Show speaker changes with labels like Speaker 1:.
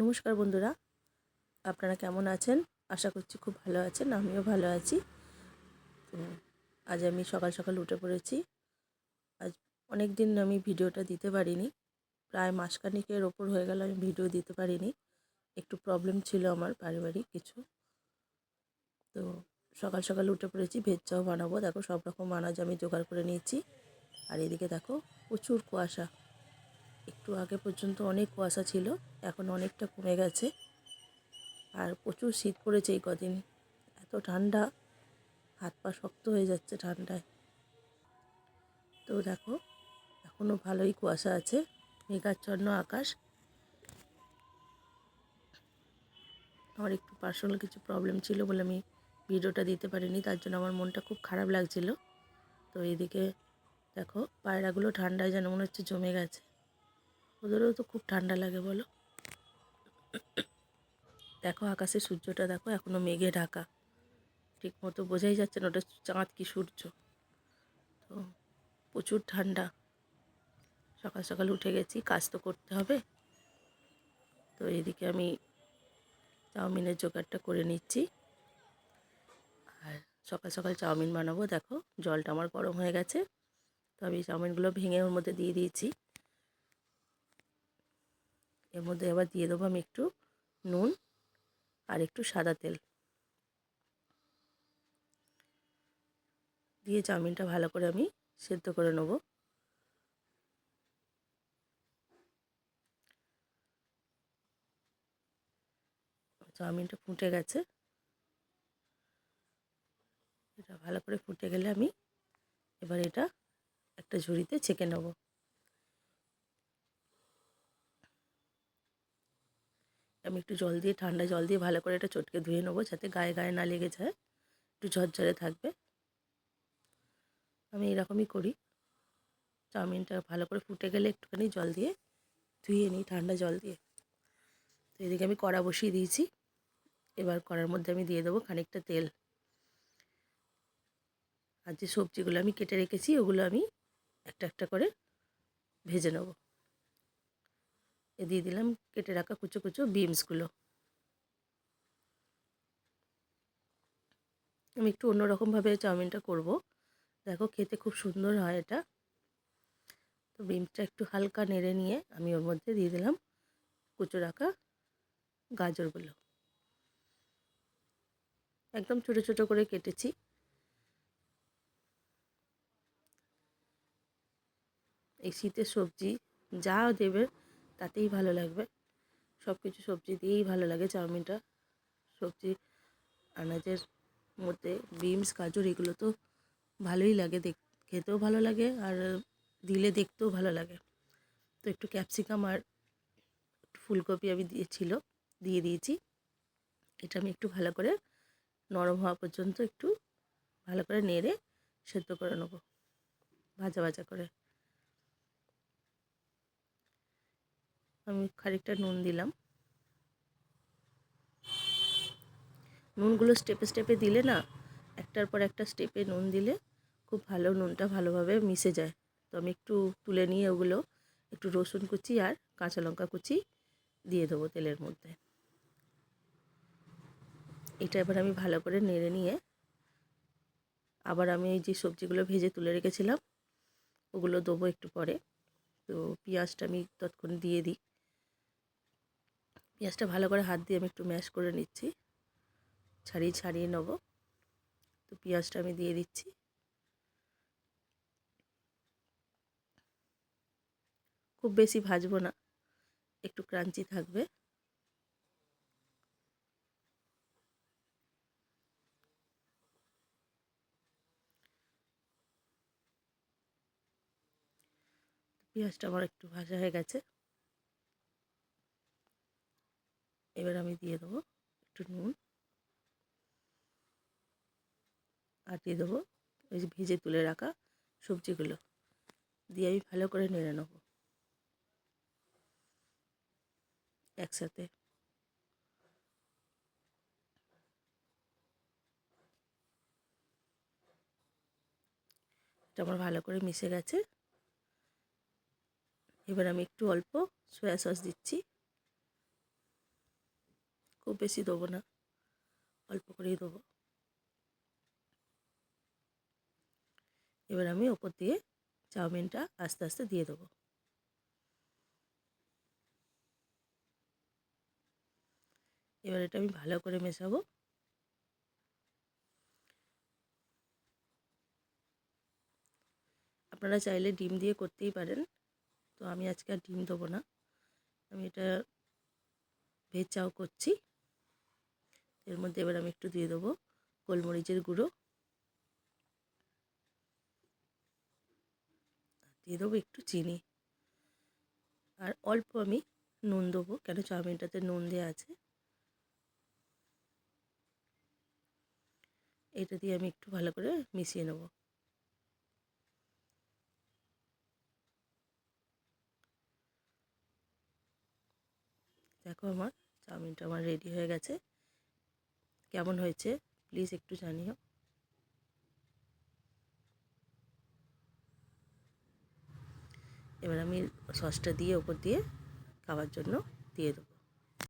Speaker 1: নমস্কার বন্ধুরা। আপনারা কেমন আছেন? আশা করছি খুব ভালো আছেন, আমিও ভালো আছি। তো আজ আমি সকাল সকাল উঠে পড়েছি। আজ অনেক দিন আমি ভিডিওটা দিতে পারিনি। প্রায় মাসখানিকের ওপর হয়ে গেল আমি ভিডিও দিতে পারিনি। একটু প্রবলেম ছিল আমার পারিবারিক কিছু। তো সকাল সকাল উঠে পড়েছি, ভেজ চাও বানাবো। দেখো সব রকম আনাজ আমি জোগাড় করে নিয়েছি। আর এদিকে দেখো প্রচুর কুয়াশা। একটু আগে পর্যন্ত অনেক কুয়াশা ছিল, এখন অনেকটা কমে গেছে। আর প্রচুর শীত পড়েছে এই কদিন। এত ঠান্ডা, হাত পা শক্ত হয়ে যাচ্ছে ঠান্ডায়। তো দেখো এখনও ভালোই কুয়াশা আছে, মেঘাচ্ছন্ন আকাশ। আমার একটু পার্সোনাল কিছু প্রবলেম ছিল বলে আমি ভিডিওটা দিতে পারিনি, তার জন্য আমার মনটা খুব খারাপ লাগছিল। তো এদিকে দেখো, পায়রাগুলো ঠান্ডায় যেন মনে হচ্ছে জমে গেছে। ওদেরও তো খুব ঠান্ডা লাগে, বলো। দেখো আকাশে সূর্যটা, দেখো এখনও মেঘে ঢাকা। ঠিক মতো বোঝাই যাচ্ছে না, ওটা চাঁদ কি সূর্য। তো প্রচুর ঠান্ডা। সকাল সকাল উঠে গেছি, কাজ তো করতে হবে। তো এদিকে আমি চাউমিনের জোগাড়টা করে নিচ্ছি। আর সকাল সকাল চাউমিন বানাবো, দেখো। জলটা আমার গরম হয়ে গেছে। তো আমি চাউমিনগুলো ভেঙে ওর মধ্যে দিয়ে দিয়েছি। এর মধ্যে এবার দিয়ে দেবো আমি একটু নুন আর একটু সাদা তেল। দিয়ে চাউমিনটা ভালো করে আমি সেদ্ধ করে নেব। চাউমিনটা ফুটে গেছে। এটা ভালো করে ফুটে গেলে আমি এবার এটা একটা ঝুড়িতে ছেঁকে নেব। আমি একটু জল দিয়ে, ঠান্ডা জল দিয়ে ভালো করে এটা চটকে ধুয়ে নেব যাতে গায়ে গায়ে না লেগে যায়, একটু ঝরঝরে থাকবে। আমি এরকমই করি। চাউমিনটা ভালো করে ফুটে গেলে একটুখানি জল দিয়ে ধুয়ে নিই, ঠান্ডা জল দিয়ে। তো এদিকে আমি কড়া বসিয়ে দিয়েছি। এবার কড়ার মধ্যে আমি দিয়ে দেবো খানিকটা তেল। আর যে সবজিগুলো আমি কেটে রেখেছি, ওগুলো আমি একটা একটা করে ভেজে নেব। এ দিয়ে দিলাম, কেটে রাখা কুচো কুচো বিনসগুলো আমি একটু অন্যরকমভাবে চাউমিনটা করব। দেখো খেতে খুব সুন্দর হয় এটা। তো বিমসটা একটু হালকা নেড়ে নিয়ে আমি ওর মধ্যে দিয়ে দিলাম কুচো রাখা গাজরগুলো। একদম ছোট ছোট করে কেটেছি। এই শীতের সবজি যা দেবে তাতেই ভালো লাগবে। সব কিছু সবজি দিয়েই ভালো লাগে চাউমিনটা। সবজি, আনাজের মধ্যে বিনস, গাজর, এগুলো তো ভালোই লাগে দেখ, খেতেও ভালো লাগে আর দিলে দেখতেও ভালো লাগে। তো একটু ক্যাপসিকাম আর ফুলকপি আমি দিয়েছিল, দিয়ে দিয়েছি। এটা আমি একটু ভালো করে নরম হওয়া পর্যন্ত একটু ভালো করে নেড়ে সেদ্ধ করে নেব। ভাজা ভাজা করে। আমি খানিকটা নুন দিলাম। নুনগুলো স্টেপে স্টেপে দিলে না, একটার পর একটা স্টেপে নুন দিলে খুব ভালো নুনটা ভালোভাবে মিশে যায়। তো আমি একটু তুলে নিয়ে ওগুলো একটু রসুন কুচি আর কাঁচা লঙ্কা কুচি দিয়ে দেবো তেলের মধ্যে। এটা এবার আমি ভালো করে নেড়ে নিয়ে আবার আমি এই যে সবজিগুলো ভেজে তুলে রেখেছিলাম, ওগুলো দেবো একটু পরে। তো পেঁয়াজটা আমি তৎক্ষণ দিয়ে দিই। পেঁয়াজটা ভালো করে হাত দিয়ে আমি একটু ম্যাশ করে নিচ্ছি। ছাড়িয়ে ছাড়িয়ে নেব। তো পেঁয়াজটা আমি দিয়ে দিচ্ছি। খুব বেশি ভাজবো না, একটু ক্রাঞ্চি থাকবে। পেঁয়াজটা আমার একটু ভাজা হয়ে গেছে। এবার আমি দিয়ে দেবো একটু নুন। আর দিয়ে দেবো ওই যে ভেজে তুলে রাখা সবজিগুলো। দিয়ে আমি ভালো করে নেড়ে নেব। একসাথে। এটা আমার ভালো করে মিশে গেছে। এবার আমি একটু অল্প সয়া সস দিচ্ছি। খুব বেশি দেবো না, অল্প করেই দেবো। এবার আমি ওপর দিয়ে চাউমিনটা আস্তে আস্তে দিয়ে দেবো। এবার এটা আমি ভালো করে মেশাবো। আপনারা চাইলে ডিম দিয়ে করতেই পারেন, তো আমি আজকে আর ডিম দেবো না। আমি এটা ভেজ চাও করছি। এর মধ্যে এবার আমি একটু দিয়ে দেবো গোলমরিচের গুঁড়ো। দিয়ে দেবো একটু চিনি। আর অল্প আমি নুন দেবো, কেন চাউমিনটাতে নুন দেওয়া আছে। এটা দিয়ে আমি একটু ভালো করে মিশিয়ে নেব। দেখো আমার চাউমিনটা আমার রেডি হয়ে গেছে। কেমন হয়েছে? প্লিজ একটু জানিও। এবার আমি সসটা দিয়ে ওপর দিয়ে খাওয়ার জন্য দিয়ে দেবো।